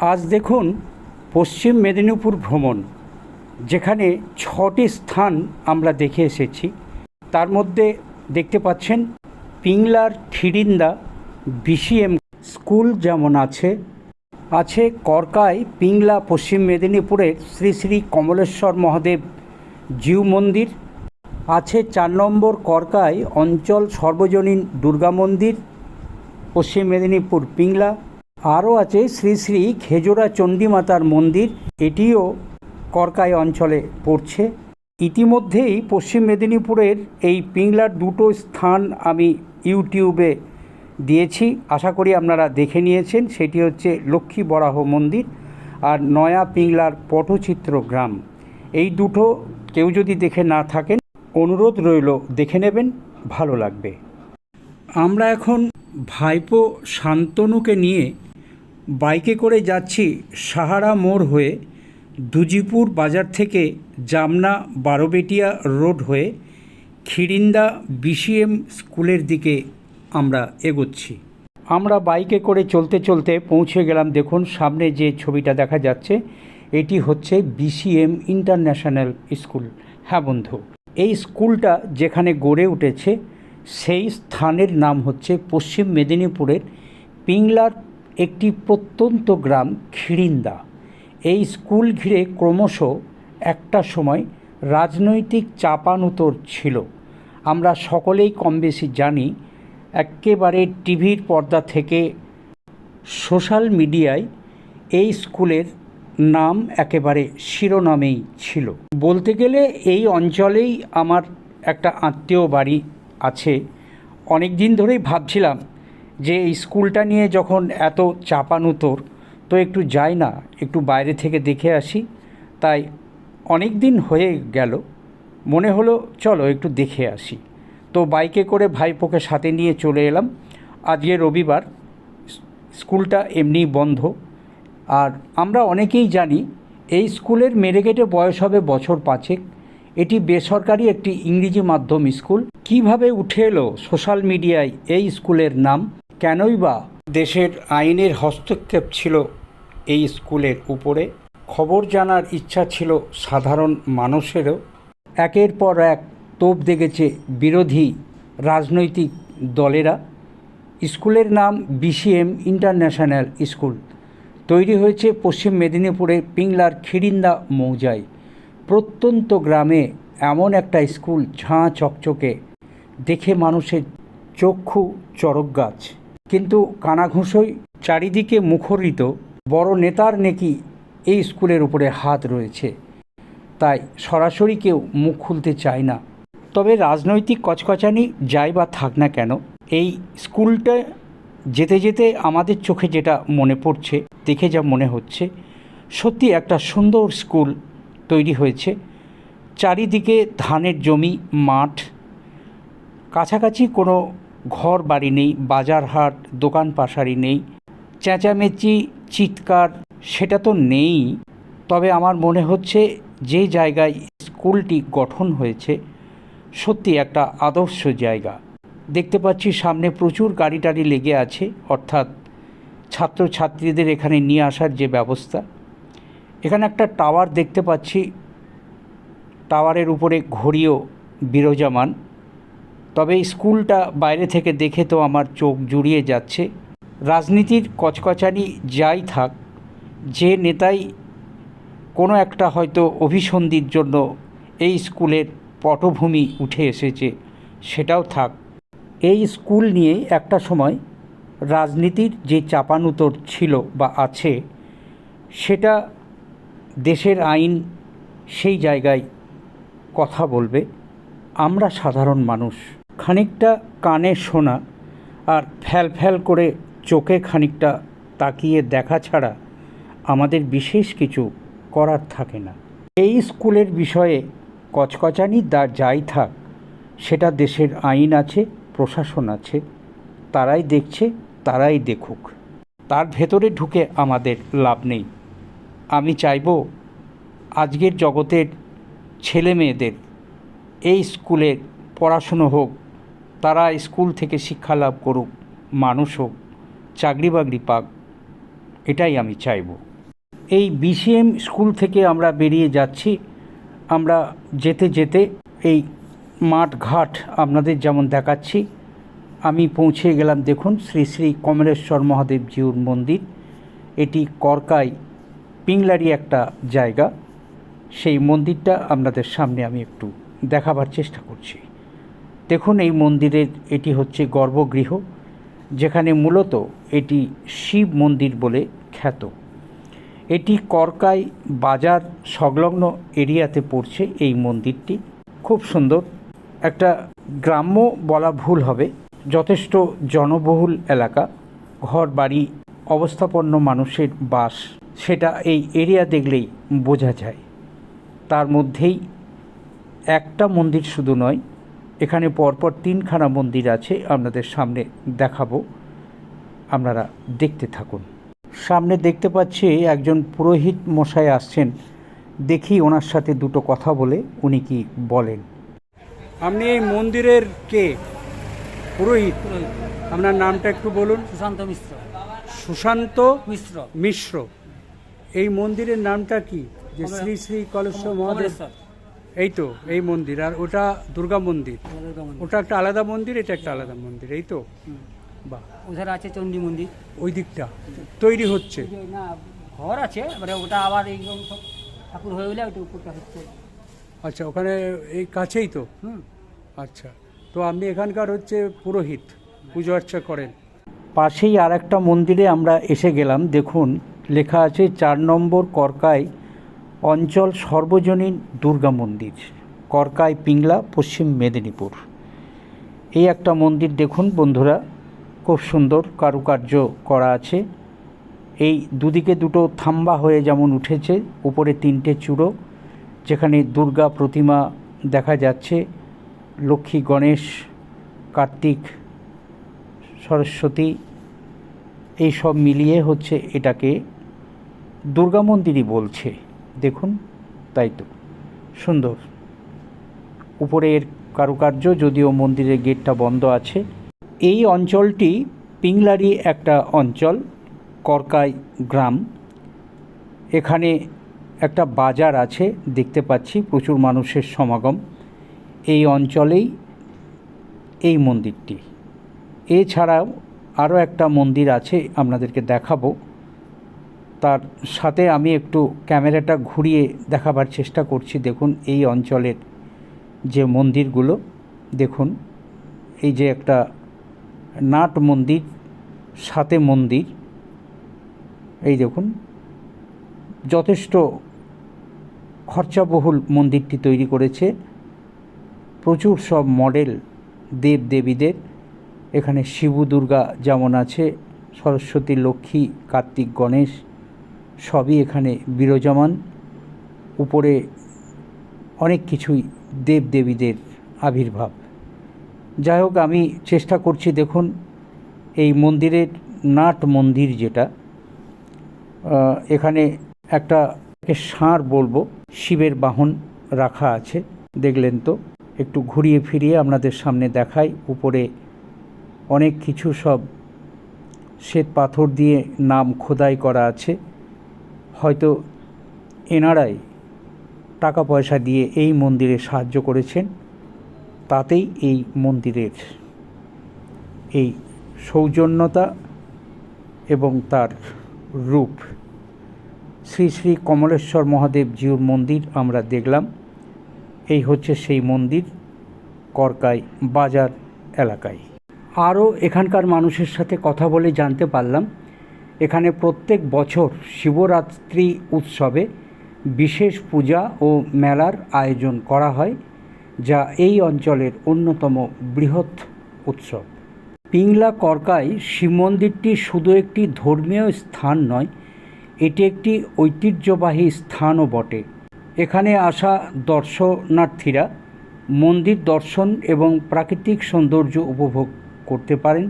আজ দেখুন পশ্চিম মেদিনীপুর ভ্রমণ, যেখানে ছটি স্থান আমরা দেখে এসেছি। তার মধ্যে দেখতে পাচ্ছেন পিংলার খিরিন্দা বিসিএম স্কুল যেমন আছে আছে করকায়, পিংলা, পশ্চিম মেদিনীপুরের শ্রী শ্রী কমলেশ্বর মহাদেব জিউ মন্দির, আছে চার নম্বর করকায় অঞ্চল সর্বজনীন দুর্গা মন্দির, পশ্চিম মেদিনীপুর পিংলা আরও আছে শ্রী শ্রী খেজোরা চণ্ডীমাতার মন্দির। এটিও করকাই অঞ্চলে পড়ছে। ইতিমধ্যেই পশ্চিম মেদিনীপুরের এই পিংলার দুটো স্থান আমি ইউটিউবে দিয়েছি। আশা করি আপনারা দেখে নিয়েছেন। সেটি হচ্ছে লক্ষ্মী বরাহ মন্দির আর নয়া পিংলার পটচিত্র গ্রাম। এই দুটো কেউ যদি দেখে না থাকেন, অনুরোধ রইল দেখে নেবেন, ভালো লাগবে। আমরা এখন ভাইপো শান্তনুকে নিয়ে বাইকে করে যাচ্ছি সাহারা মোড় হয়ে দুজিপুর বাজার থেকে জামনা বারোবেটিয়া রোড হয়ে খিরিন্দা বিসিএম স্কুলের দিকে আমরা এগোচ্ছি। আমরা বাইকে করে চলতে চলতে পৌঁছে গেলাম, দেখুন সামনে যে ছবিটা দেখা যাচ্ছে, এটি হচ্ছে বিসিএম ইন্টারন্যাশনাল স্কুল। হ্যাঁ বন্ধু, এই স্কুলটা যেখানে গড়ে উঠেছে, সেই স্থানের নাম হচ্ছে পশ্চিম মেদিনীপুরের পিংলার একটি প্রত্যন্ত গ্রাম খিরিন্দা এই স্কুল ঘিরে ক্রমশ একটা সময় রাজনৈতিক চাপানুতর ছিল। আমরা সকলেই কম বেশি জানি, একেবারে টিভির পর্দা থেকে সোশ্যাল মিডিয়ায় এই স্কুলের নাম একেবারে শিরোনামেই ছিল। বলতে গেলে এই অঞ্চলেই আমার একটা আত্মীয় বাড়ি আছে। অনেক দিন ধরেই ভাবছিলাম যে এই স্কুলটা নিয়ে যখন এত চাপানুতোর তো একটু যাই না, একটু বাইরে থেকে দেখে আসি। তাই অনেক দিন হয়ে গেল, মনে হলো চলো একটু দেখে আসি। তো বাইকে করে ভাইপোকে সাথে নিয়ে চলে এলাম। আজকে রবিবার, স্কুলটা এমনি বন্ধ। আর আমরা অনেকেই জানি, এই স্কুলের মেরেগেটে বয়স হবে বছর পাঁচেক। এটি বেসরকারি একটি ইংরেজি মাধ্যম স্কুল। কীভাবে উঠে এলো সোশ্যাল মিডিয়ায় এই স্কুলের নাম? কেনই বা দেশের আইনের হস্তক্ষেপ ছিল এই স্কুলের উপরে? খবর জানার ইচ্ছা ছিল সাধারণ মানুষেরও। একের পর এক তোপ দেখেছে বিরোধী রাজনৈতিক দলেরা। স্কুলের নাম বিসিএম ইন্টারন্যাশনাল স্কুল। তৈরি হয়েছে পশ্চিম মেদিনীপুরের পিংলার খিরিন্দা মৌজায়। প্রত্যন্ত গ্রামে এমন একটা স্কুল ঝাঁ চকচকে। দেখে মানুষের চক্ষু চরক গাছ কিন্তু কানাঘুষোই চারিদিকে মুখরিত, বড় নেতার নেকি এই স্কুলের উপরে হাত রয়েছে। তাই সরাসরি কেউ মুখ খুলতে চায় না। তবে রাজনৈতিক কচকচানি যাই বা থাক না কেন, এই স্কুলটা যেতে যেতে আমাদের চোখে যেটা মনে পড়ছে, দেখে যা মনে হচ্ছে, সত্যি একটা সুন্দর স্কুল তৈরি হয়েছে। চারিদিকে ধানের জমি, মাঠ, কাছাকাছি কোনো ঘর বাড়ি নেই বাজার হাট দোকান পাশারি নেই, চেঁচামেচি, চিৎকার সেটা তো নেই। তবে আমার মনে হচ্ছে যে জায়গায় স্কুলটি গঠন হয়েছে, সত্যি একটা আদর্শ জায়গা। দেখতে পাচ্ছি সামনে প্রচুর গাড়ি টাড়ি লেগে আছে, অর্থাৎ ছাত্রছাত্রীদের এখানে নিয়ে আসার যে ব্যবস্থা। এখানে একটা টাওয়ার দেখতে পাচ্ছি। টাওয়ারের উপরে ঘড়িও বিরাজমান। তবে স্কুলটা বাইরে থেকে দেখে তো আমার চোখ জুড়িয়ে যাচ্ছে। রাজনীতির কচকচানি যাই থাক, যে নেতাই কোনো একটা হয়তো অভিসন্ধির জন্য এই স্কুলের পটভূমি উঠে এসেছে, সেটাও থাক। এই স্কুল নিয়ে একটা সময় রাজনীতির যে চাপানুতর ছিল বা আছে, সেটা দেশের আইন সেই জায়গায় কথা বলবে। আমরা সাধারণ মানুষ। খানিকটা কানে শোনা আর ফ্যাল ফ্যাল করে চোখে খানিকটা তাকিয়ে দেখা ছাড়া আমাদের বিশেষ কিছু করার থাকে না। এই স্কুলের বিষয়ে কচকচানি দা যাই থাক, সেটা দেশের আইন আছে, প্রশাসন আছে, তারাই দেখছে, তারাই দেখুক। তার ভেতরে ঢুকে আমাদের লাভ নেই। আমি চাইব আজকের জগতের ছেলে মেয়েদের এই স্কুলের পড়াশুনো হোক তারা স্কুল থেকে শিক্ষা লাভ করুক, মানুষ হোক, চাকরি বাকরি পাক, এটাই আমি চাইব। এই বিসিএম স্কুল থেকে আমরা বেরিয়ে যাচ্ছি। আমরা যেতে যেতে এই মাঠ ঘাট আপনাদের যেমন দেখাচ্ছি, আমি পৌঁছে গেলাম দেখুন শ্রী শ্রী কমলেশ্বর মহাদেব জিউর মন্দির। এটি করকাই পিংলারি একটা জায়গা। সেই মন্দিরটা আপনাদের সামনে আমি একটু দেখাবার চেষ্টা করছি। দেখুন এই মন্দিরের এটি হচ্ছে গর্ভগৃহ, যেখানে মূলত এটি শিব মন্দির বলে খ্যাত। এটি করকাই বাজার সংলগ্ন এরিয়াতে পড়ছে এই মন্দিরটি। খুব সুন্দর। একটা গ্রাম্য বলা ভুল হবে, যথেষ্ট জনবহুল এলাকা ঘর বাড়ি অবস্থাপন্ন মানুষের বাস, সেটা এই এরিয়া দেখলেই বোঝা যায়। তার মধ্যেই একটা মন্দির শুধু নয় এখানে পরপর তিনখানা মন্দির আছে আপনাদের সামনে দেখাবো। আপনারা দেখতে থাকুন। সামনে দেখতে পাচ্ছি একজন পুরোহিত মশাই আসছেন। দেখি ওনার সাথে দুটো কথা বলে উনি কি বলেন। আপনি এই মন্দিরের কে? পুরোহিত। আপনার নামটা একটু বলুন। সুশান্ত মিশ্র। সুশান্ত মিশ্র। মিশ্র। এই মন্দিরের নামটা কি? যে শ্রী শ্রী কলেশ্বর মহাদেব কমলেশ্বর। এই তো এই মন্দির আর ওটা দুর্গা মন্দির। ওটা একটা আলাদা মন্দির এটা একটা আলাদা মন্দির এই তো। বাহ। ওধারে আছে চণ্ডী মন্দির। ওই দিকটা তৈরি হচ্ছে। না ঘর আছে এবারে ওটা আবার এই ঠাকুর হয়ে গেলে ওটা উপরটা হচ্ছে। আচ্ছা ওখানে এই কাছেই তো? হুম। আচ্ছা তো আপনি এখানকার হচ্ছে পুরোহিত পুজো অর্চা করেন। পাশেই আর একটা মন্দিরে আমরা এসে গেলাম দেখুন লেখা আছে চার নম্বর করকাই অঞ্চল সর্বজনীন দুর্গা মন্দির, করকাই পিংলা, পশ্চিম মেদিনীপুর। এই একটা মন্দির দেখুন বন্ধুরা, খুব সুন্দর কারুকার্য করা আছে। এই দুদিকে দুটো থাম্বা হয়ে যেমন উঠেছে, উপরে তিনটে চূড়ো, যেখানে দুর্গা প্রতিমা দেখা যাচ্ছে। লক্ষ্মী, গণেশ, কার্তিক, সরস্বতী, এই সব মিলিয়ে হচ্ছে এটাকে দুর্গা মন্দিরই বলছে। দেখুন, তাই তো। সুন্দর। উপরের কারুকার্য, যদিও মন্দিরের গেটটা বন্ধ আছে। এই অঞ্চলটি পিংলারি একটা অঞ্চল, করকাই গ্রাম। এখানে একটা বাজার আছে, দেখতে পাচ্ছি, প্রচুর মানুষের সমাগম। এই অঞ্চলেই এই মন্দিরটি। এছাড়াও আরও একটা মন্দির আছে, আপনাদেরকে দেখাবো। তার সাথে আমি একটু ক্যামেরাটা ঘুরিয়ে দেখাবার চেষ্টা করছি। দেখুন এই অঞ্চলের যে মন্দিরগুলো, দেখুন এই যে একটা নাট মন্দির, সাথে মন্দির, এই দেখুন যথেষ্ট খরচাবহুল মন্দিরটি তৈরি করেছে। প্রচুর সব মডেল দেব দেবীদের, এখানে শিবু দুর্গা যেমন আছে, সরস্বতী, লক্ষ্মী, কার্তিক, গণেশ সবই এখানে বিরাজমান। উপরে অনেক কিছুই দেব দেবীদের আবির্ভাব। যাই হোক, আমি চেষ্টা করছি দেখুন, এই মন্দিরের নাট মন্দির যেটা এখানে একটা একে ষাঁড় বলব, শিবের বাহন রাখা আছে, দেখলেন তো। একটু ঘুরিয়ে ফিরিয়ে আপনাদের সামনে দেখাই, উপরে অনেক কিছু সব শ্বেত পাথর দিয়ে নাম খোদাই করা আছে। হয়তো এনারাই টাকা পয়সা দিয়ে এই মন্দিরে সাহায্য করেছেন, তাতেই এই মন্দিরের এই সৌজন্যতা এবং তার রূপ। শ্রী শ্রী কমলেশ্বর মহাদেব জিউর মন্দির আমরা দেখলাম। এই হচ্ছে সেই মন্দির করকাই বাজার এলাকায়। আরও এখানকার মানুষের সাথে কথা বলে জানতে পারলাম এখানে প্রত্যেক বছর শিবরাত্রি উৎসবে বিশেষ পূজা ও মেলার আয়োজন করা হয়, যা এই অঞ্চলের অন্যতম বৃহৎ উৎসব। পিংলা করকাই শিব মন্দিরটি শুধু একটি ধর্মীয় স্থান নয়, এটি একটি ঐতিহ্যবাহী স্থানও বটে। এখানে আসা দর্শনার্থীরা মন্দির দর্শন এবং প্রাকৃতিক সৌন্দর্য উপভোগ করতে পারেন।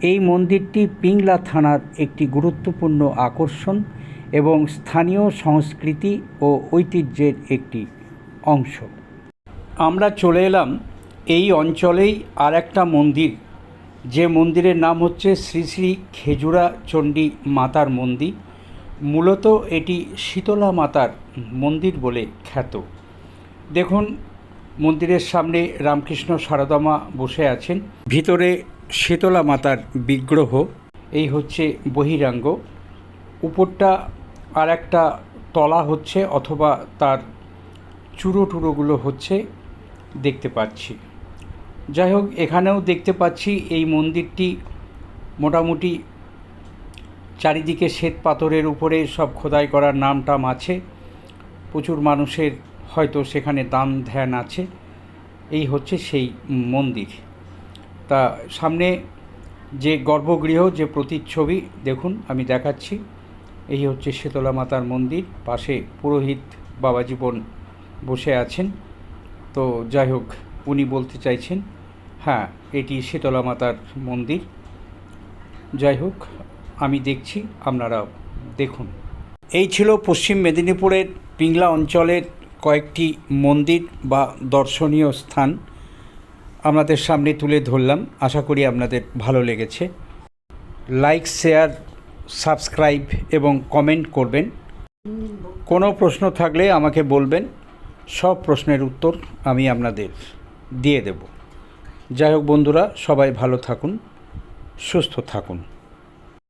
এই মন্দিরটি পিংলা থানার একটি গুরুত্বপূর্ণ আকর্ষণ এবং স্থানীয় সংস্কৃতি ও ঐতিহ্যের একটি অংশ। আমরা চলে এলাম এই অঞ্চলেই আর একটা মন্দির। যে মন্দিরের নাম হচ্ছে শ্রী শ্রী খেজুরা চণ্ডী মাতার মন্দির। মূলত এটি শীতলা মাতার মন্দির বলে খ্যাত। দেখুন, মন্দিরের সামনে রামকৃষ্ণ সারদামা বসে আছেন। ভিতরে শীতলা মাতার বিগ্রহ, এই হচ্ছে বহিরাঙ্গ। উপরটা আর একটা তলা হচ্ছে অথবা তার চূড়ো টুরোগুলো হচ্ছে দেখতে পাচ্ছি। যাই হোক, এখানেও দেখতে পাচ্ছি এই মন্দিরটি মোটামুটি চারিদিকে শ্বেত পাথরের উপরে সব খোদাই করার নাম টাম আছে। প্রচুর মানুষের হয়তো সেখানে দান ধ্যান আছে। এই হচ্ছে সেই মন্দির। তা সামনে যে গর্ভগৃহ, যে প্রতিচ্ছবি, দেখুন, আমি দেখাচ্ছি। এই হচ্ছে শীতলা মাতার মন্দির, পাশে পুরোহিত বাবা জীবন বসে আছেন। তো যাই হোক, উনি বলতে চাইছেন হ্যাঁ এটি শীতলা মাতার মন্দির। যাই হোক, আমি দেখছি, আপনারা দেখুন। এই ছিল পশ্চিম মেদিনীপুরের পিংলা অঞ্চলের কয়েকটি মন্দির বা দর্শনীয় স্থান। আপনাদের সামনে তুলে ধরলাম। আশা করি আপনাদের ভালো লেগেছে। লাইক শেয়ার সাবস্ক্রাইব এবং কমেন্ট করবেন। কোনো প্রশ্ন থাকলে আমাকে বলবেন। সব প্রশ্নের উত্তর আমি আপনাদের দিয়ে দেব। যাই হোক বন্ধুরা, সবাই ভালো থাকুন, সুস্থ থাকুন।